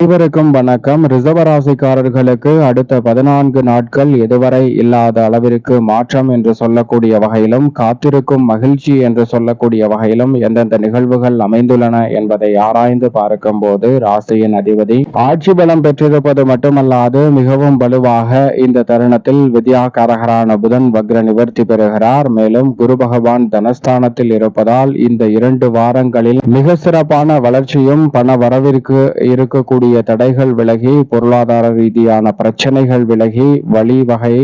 அனைவருக்கும் வணக்கம். ரிசர்வ ராசிக்காரர்களுக்கு அடுத்த பதினான்கு நாட்கள் இதுவரை இல்லாத அளவிற்கு மாற்றம் என்று சொல்லக்கூடிய வகையிலும் காத்திருக்கும் மகிழ்ச்சி என்று சொல்லக்கூடிய வகையிலும் எந்தெந்த நிகழ்வுகள் அமைந்துள்ளன என்பதை ஆராய்ந்து பார்க்கும் போது ராசியின் அதிபதி ஆட்சி பலம் பெற்றிருப்பது மட்டுமல்லாது மிகவும் வலுவாக இந்த தருணத்தில் வித்யாகாரகரான புதன் வக்ர நிவர்த்தி பெறுகிறார். மேலும் குரு பகவான் தனஸ்தானத்தில் இருப்பதால் இந்த இரண்டு வாரங்களில் மிக சிறப்பான வளர்ச்சியும் பண வரவிற்கு இருக்கக்கூடிய தடைகள் விலகி பொருளாதார ரீதியான பிரச்சனைகள் விலகி வழிவகை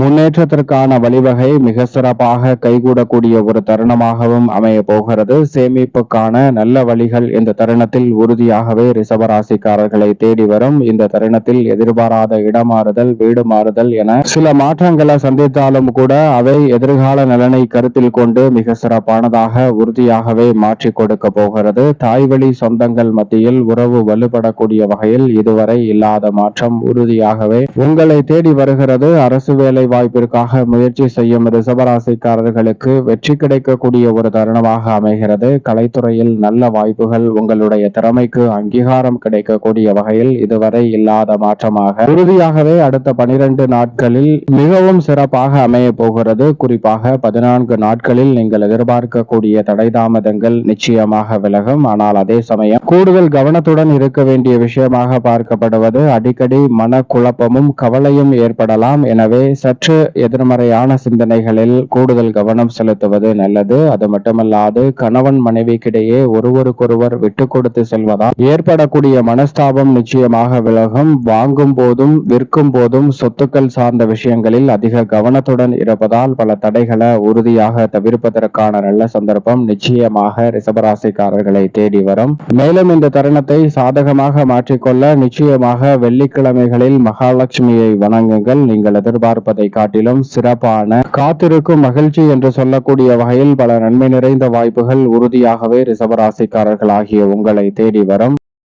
முன்னேற்றத்திற்கான வழிவகை மிக சிறப்பாக கைகூடக்கூடிய ஒரு தருணமாகவும் அமைய போகிறது. சேமிப்புக்கான நல்ல வழிகள் இந்த தருணத்தில் உறுதியாகவே ரிசவராசிக்காரர்களை தேடி வரும். இந்த தருணத்தில் எதிர்பாராத இடமாறுதல் வீடு மாறுதல் என சில மாற்றங்களை சந்தித்தாலும் கூட அவை எதிர்கால நலனை கருத்தில் கொண்டு மிக சிறப்பானதாக உறுதியாகவே மாற்றி கொடுக்க போகிறது. தாய்வழி சொந்தங்கள் மத்தியில் உறவு வலுப்படக்கூடிய வகையில் இதுவரை இல்லாத மாற்றம் உறுதியாகவே உங்களை தேடி வருகிறது. அரசு வேலை வாய்ப்பிற்காக முயற்சி செய்யும் ரிசவராசிக்காரர்களுக்கு வெற்றி கிடைக்கக்கூடிய ஒரு தருணமாக அமைகிறது. கலைத்துறையில் நல்ல வாய்ப்புகள் உங்களுடைய திறமைக்கு அங்கீகாரம் கிடைக்கக்கூடிய வகையில் இதுவரை இல்லாத மாற்றமாக. உறுதியாகவே அடுத்த பனிரெண்டு நாட்களில் மிகவும் சிறப்பாக அமைய போகிறது. குறிப்பாக பதினான்கு நாட்களில் நீங்கள் எதிர்பார்க்கக்கூடிய தடை தாமதங்கள் நிச்சயமாக விலகும். ஆனால் அதே சமயம் கூடுதல் கவனத்துடன் இருக்க வேண்டிய விஷயமாக பார்க்கப்படுவது அடிக்கடி மன குழப்பமும் கவலையும் ஏற்படலாம். எனவே சற்று எதிர்மறையான சிந்தனைகளில் கூடுதல் கவனம் செலுத்துவது நல்லது. அது மட்டுமல்லாது கணவன் மனைவிக்கிடையே ஒருவருக்கொருவர் விட்டு கொடுத்து செல்வதால் ஏற்படக்கூடிய மனஸ்தாபம் நிச்சயமாக விலகும். வாங்கும் போதும் விற்கும் போதும் சொத்துக்கள் சார்ந்த விஷயங்களில் அதிக கவனத்துடன் இருப்பதால் பல தடைகளை உறுதியாக தவிர்ப்பதற்கான நல்ல சந்தர்ப்பம் நிச்சயமாக ரிசபராசிக்காரர்களை தேடி வரும். மேலும் இந்த தருணத்தை சாதகமாக மாற்றிக்கொள்ள நிச்சயமாக வெள்ளிக்கிழமைகளில் மகாலட்சுமியை வணங்குங்கள். நீங்கள் எதிர்பார்ப்ப காட்டிலும் சிறப்பான காத்திருக்கும் மகிழ்ச்சி என்று சொல்லக்கூடிய வகையில் பல நன்மை நிறைந்த வாய்ப்புகள் உறுதியாகவே ரிசவராசிக்காரர்கள் ஆகிய உங்களை தேடி வரும்.